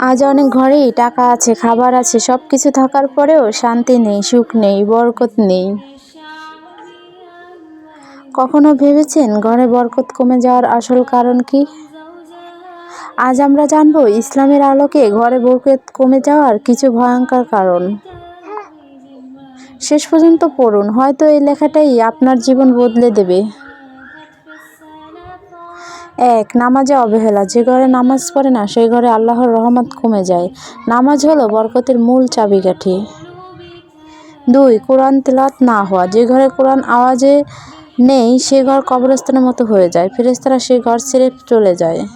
আজ অনেক ঘরেই টাকা আছে, খাবার আছে সব কিছু থাকার পরেও শান্তি নেই, সুখ নেই, বরকত নেই। কখনো ভেবেছেন ঘরে বরকত কমে যাওয়ার আসল কারণ কি? আজ আমরা জানব ইসলামের আলোকে ঘরে বরকত কমে যাওয়ার কিছু ভয়ঙ্কর কারণ। শেষ পর্যন্ত পড়ুন, হয়তো এই লেখাটাই আপনার জীবন বদলে দেবে। এক, নামাজে অবহেলা। যে ঘরে নামাজ পড়ে না, সেই ঘরে আল্লাহর রহমত কমে যায়। নামাজ হলো বরকতের মূল চাবিকাঠি। দুই, কোরআন তেলাত না হওয়া। যে ঘরে কোরআন আওয়াজে নেই, সে ঘর কবরস্থানের মতো হয়ে যায়। ফেরেস্তারা সেই ঘর ছেড়ে চলে যায়।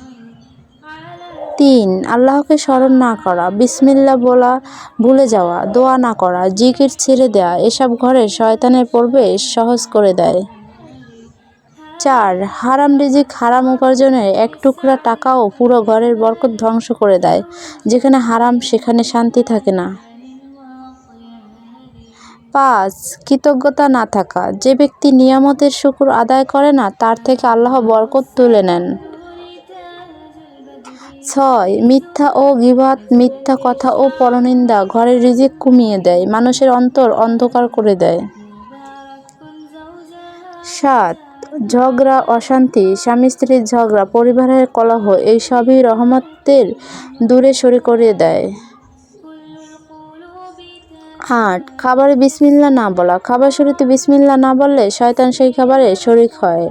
তিন, আল্লাহকে স্মরণ না করা। বিসমিল্লা বলা, ভুলে যাওয়া। দোয়া না করা। জিকির ছেড়ে দেওয়া এসব ঘরে শয়তানের প্রবেশ সহজ করে দেয়। চার, হারাম রিজিক, হারাম উপার্জনের এক টুকরা টাকাও পুরো ঘরের বরকত ধ্বংস করে দেয়। যেখানে হারাম, সেখানে শান্তি থাকে না। পাঁচ, কৃতজ্ঞতা না থাকা। যে ব্যক্তি নিয়ামতের শুকুর আদায় করে না, তার থেকে আল্লাহ বরকত তুলে নেন। ছয়, মিথ্যা ও গিবাত, মিথ্যা কথা ও পরনিন্দা ঘরের রিজিক কমিয়ে দেয়, মানুষের অন্তর অন্ধকার করে দেয়। সাত ঝগড়া, অশান্তি, স্বামী স্ত্রীর ঝগড়া, পরিবারের কলহ, এই সবই রহমতের দূরে সরে করে দেয়। আট, খাবারে বিসমিল্লা না বলা। খাবার শুরুতে বিসমিল্লা না বললে শয়তান সেই খাবারে শরিক হয়।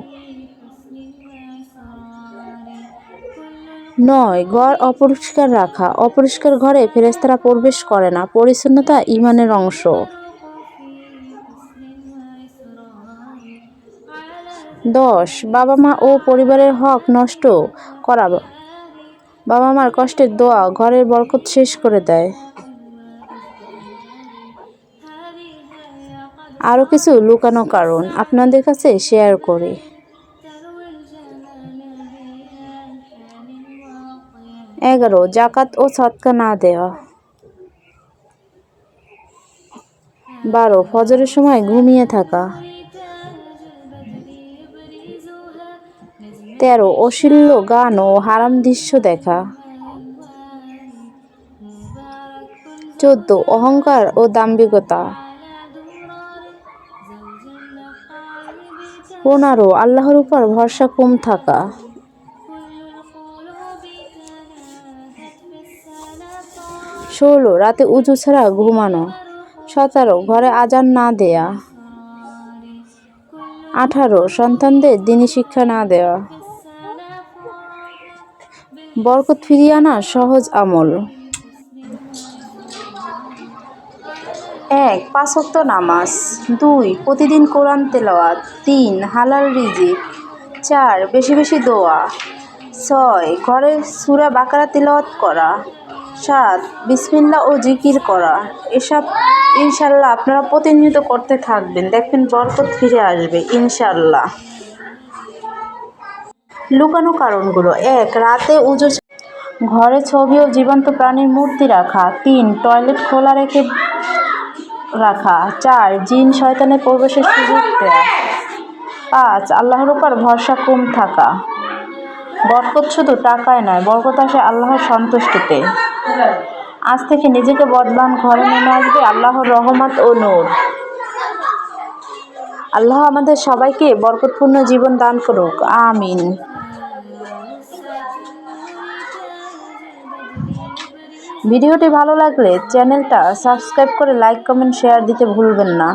নয়, ঘর অপরিষ্কার রাখা। অপরিষ্কার ঘরে ফেরেস্তারা প্রবেশ করে না। পরিচ্ছন্নতা ইমানের অংশ। দশ। বাবা মা ও পরিবারের হক নষ্ট করা বাবা মার কষ্টের দোয়া ঘরের বরকত শেষ করে দেয়। আরও কিছু লুকানো কারণ আপনাদের কাছে শেয়ার করি। এগারো, জাকাত ও সৎকা না দেওয়া। বারো, ফজরের সময় ঘুমিয়ে থাকা। তেরো অশ্লীল গান ও হারাম দৃশ্য দেখা। চোদ্দ, অহংকার ও দাম্ভিকতা। পনেরো, আল্লাহর উপর ভরসা কম থাকা। ষোলো, রাতে উঁচু ছাড়া ঘুমানো। সতেরো, ঘরে আজান না দেয়া। আঠারো, সন্তানদের দিনী শিক্ষা না দেওয়া। বরকত ফিরিয়ে আনা সহজ আমল। এক পাঁচক্ত নামাজ। দুই, প্রতিদিন কোরআন তেলাওয়াত। তিন, হালাল রিজিক। চার, বেশি বেশি দোয়া। ছয়, ঘরে সুরা বাকারা তেলাওয়াত করা। সাত বিসমিল্লা ও জিকির করা। এসব ইনশাল্লাহ আপনারা প্রতিনিয়ত করতে থাকবেন। দেখবেন বরকত ফিরে আসবে ইনশাল্লাহ লুকানো কারণগুলো। এক, রাতে উজো ঘরে ছবি ও জীবন্ত প্রাণীর মূর্তি রাখা। তিন, টয়লেট খোলা রেখে রাখা। চার, জিন শয়তানের প্রবেশের সুযোগ দেওয়া পাঁচ, আল্লাহর উপর ভরসা কম থাকা। বরকত শুধু টাকায় নয়, বরকত আসে আল্লাহর সন্তুষ্টিতে। আজ থেকে নিজেকে বদলান, ঘরে নেমে আসবে আল্লাহর রহমত ও নূর। আল্লাহ আমাদের সবাইকে বরকতপূর্ণ জীবন দান করুক। আমিন। ভিডিওটি ভালো লাগলে চ্যানেলটা সাবস্ক্রাইব করে লাইক, কমেন্ট, শেয়ার দিতে ভুলবেন না।